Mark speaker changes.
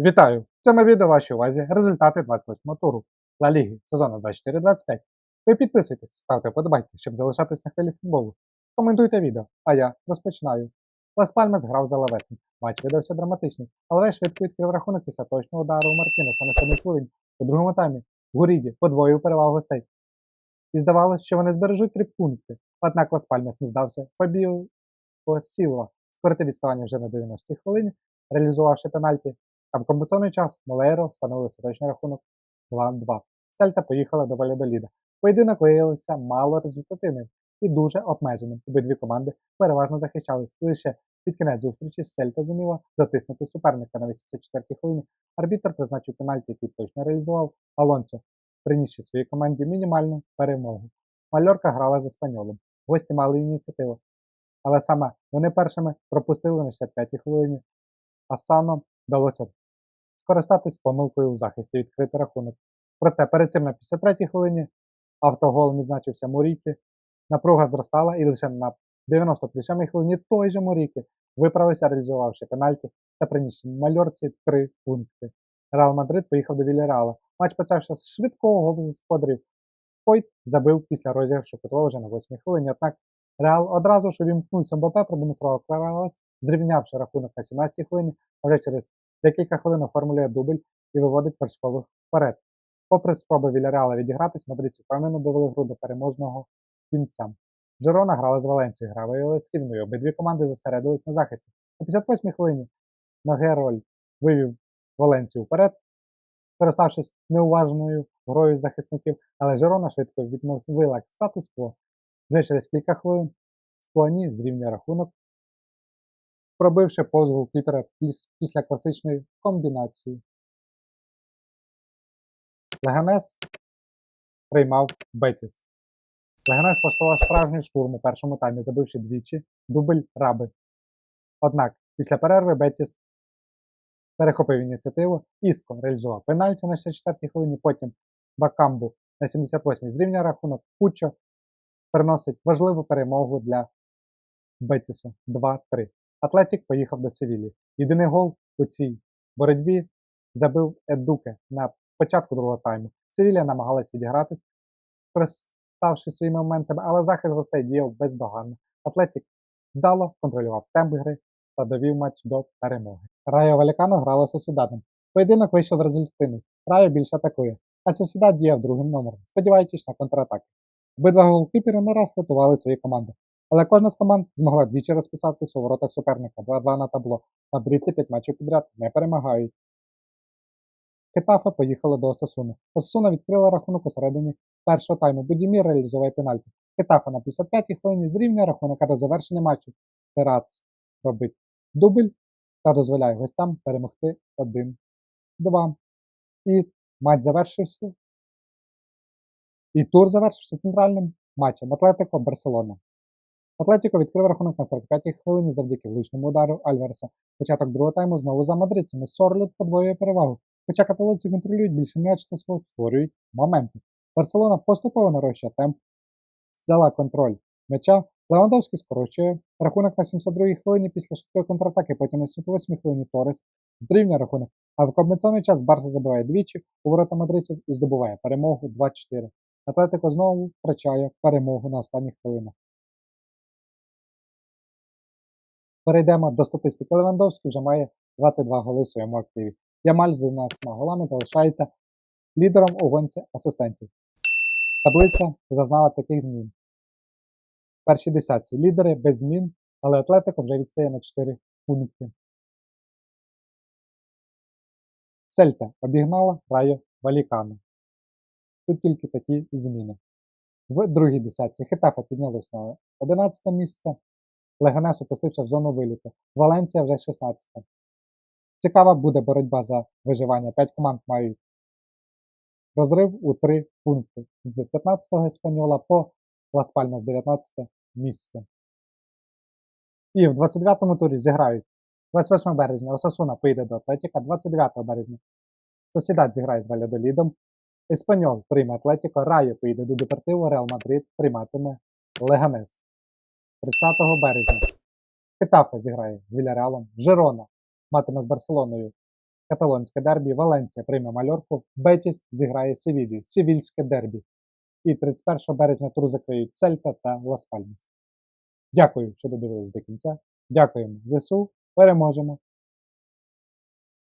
Speaker 1: Вітаю! В цьому відео вашій увазі результати 28-го туру Ла Ліги сезону 24-25. Ви підписуйтесь, ставте вподобайки, щоб залишатись на хвилі футболу. Коментуйте відео, а я розпочинаю. Лас Пальмас грав за Лавесом. Матч видався драматичний, але швидко відкрив рахунок після точного удару Мартінеса на 7 хвилині. У другому таймі Гуріді подвоїв перевагу гостей. І здавалося, що вони збережуть три пункти. Однак Лас Пальмас не здався. Фабіо Сілва скорити відставання вже на 90-й хвилині, реалізувавши пенальті, а в компенсований час Молейро встановив остаточний рахунок 2-2. Сельта поїхала до Валядоліда. Поєдинок виявився мало результативним і дуже обмеженим. Обидві команди переважно захищались. Лише під кінець зустрічі Сельта зуміла затиснути суперника на 84-й хвилині. Арбітр призначив пенальті, який точно реалізував Алонсо, принісши своїй команді мінімальну перемогу. Мальорка грала за спаньолом. Гості мали ініціативу. Але саме вони першими пропустили на 65-й хвилині. Асано вдалося скористатись помилкою у захисті відкрити рахунок. Проте перед цим на 53-й хвилині автоголом відзначився Моріки. Напруга зростала і лише на 90 плюс 7 хвилині той же Моріки виправився, реалізувавши пенальті та приніс мальорці 3 пункти. Реал Мадрид поїхав до Вільяреала. Матч почався з швидкого голу господарів. Фойт забив після розіграшу кутового вже на 8 хвилині. Однак Реал одразу ж увімкнувся МБП, продемонстрував клас, зрівнявши рахунок на 17-й хвилині, вже через декілька хвилин оформлює дубль і виводить вершкових вперед. Попри спроби Вільяреала відігратись, мадридці впевнено довели гру до переможного кінця. Джерона грала з Валенцією, гра виявилась рівною. Обидві команди зосередились на захисті. На 58-й хвилині Нагероль вивів Валенцію вперед, скориставшись неуважною грою захисників, але Жерона швидко відновила статус-кво. Вже через кілька хвилин Плані зрівнює рахунок, пробивши повз голкіпера після класичної комбінації. Леганес приймав Бетіс. Леганес влаштував справжній штурм у першому таймі, забивши двічі дубль раби. Однак після перерви Бетіс перехопив ініціативу, Іско реалізував пенальті на 64-й хвилині, потім Бакамбу на 78-й зрівняв рахунок, Кучо приносить важливу перемогу для Бетісу 2-3. Атлетік поїхав до Севілі. Єдиний гол у цій боротьбі забив Едуке на початку другого тайму. Севілія намагалась відігратись, користавши своїми моментами, але захист гостей діяв бездоганно. Атлетік вдало контролював темп гри та довів матч до перемоги. Райо Валікано грало з Сосідадом. Поєдинок вийшов результативний. Райо більше атакує, а Сосідад діяв другим номером, сподіваючись на контратаки. Обидва голкіпери не раз рятували свої команди. Але кожна з команд змогла двічі розписатись у воротах суперника 2-2 на табло. Мадридці 5 матчів підряд не перемагають. Хетафа поїхала до Осасуни. Осасуна відкрила рахунок у середині першого тайму. Будімір реалізував пенальті. Хетафа на 55-й хвилині зрівнює рахунок до завершення матчу. Терац робить дубль та дозволяє гостям перемогти 1-2. І матч завершився і тур завершився центральним матчем Атлетико Барселона. Атлетико відкрив рахунок на 45-й хвилині завдяки влучному удару Альвареса. Початок другого тайму знову за мадридцями. Сорлют подвоює перевагу. Хоча католиці контролюють більше м'яч та створюють моменти. Барселона поступово нарощує темп, взяла контроль м'яча. Левандовський скорочує рахунок на 72-й хвилині після швидкої контратаки, потім на 78-й хвилині Торес зрівнює рахунок. А в компенсований час Барса забиває двічі у ворота мадридців і здобуває перемогу 2-4. Атлетико знову втрачає перемогу на останніх хвилинах. Перейдемо до статистики. Левандовський вже має 22 голи в своєму активі. Ямаль з 12 голами залишається лідером у гонці асистентів. Таблиця зазнала таких змін. В першій десятці лідери без змін, але Атлетико вже відстає на 4 пункти. Сельта обігнала Райо Валікано. Тут тільки такі зміни. В другій десятці Хетафа піднялось на 11 місце, Леганес опустився в зону виліту, Валенція вже 16. та Цікава буде боротьба за виживання. 5 команд мають розрив у 3 пункти з 15-го Еспаньола по Лас Пальмас 19 місце. І в 29-му турі зіграють 28 березня Осасуна поїде до Атлетіка, 29 березня Сосідат зіграє з Валядолідом, Еспаньол прийме Атлетіко, Райо поїде до Депортиво, Реал Мадрид прийматиме Леганес. 30 березня Хетафа зіграє з Віляреалом, Жерона матиме з Барселоною Каталонське дербі, Валенція прийме Мальорку, Бетіс зіграє Севілью, Севільське дербі. І 31 березня тур закриють Цельта та Лас Пальмас. Дякую, що додивились до кінця. Дякуємо ЗСУ. Переможемо!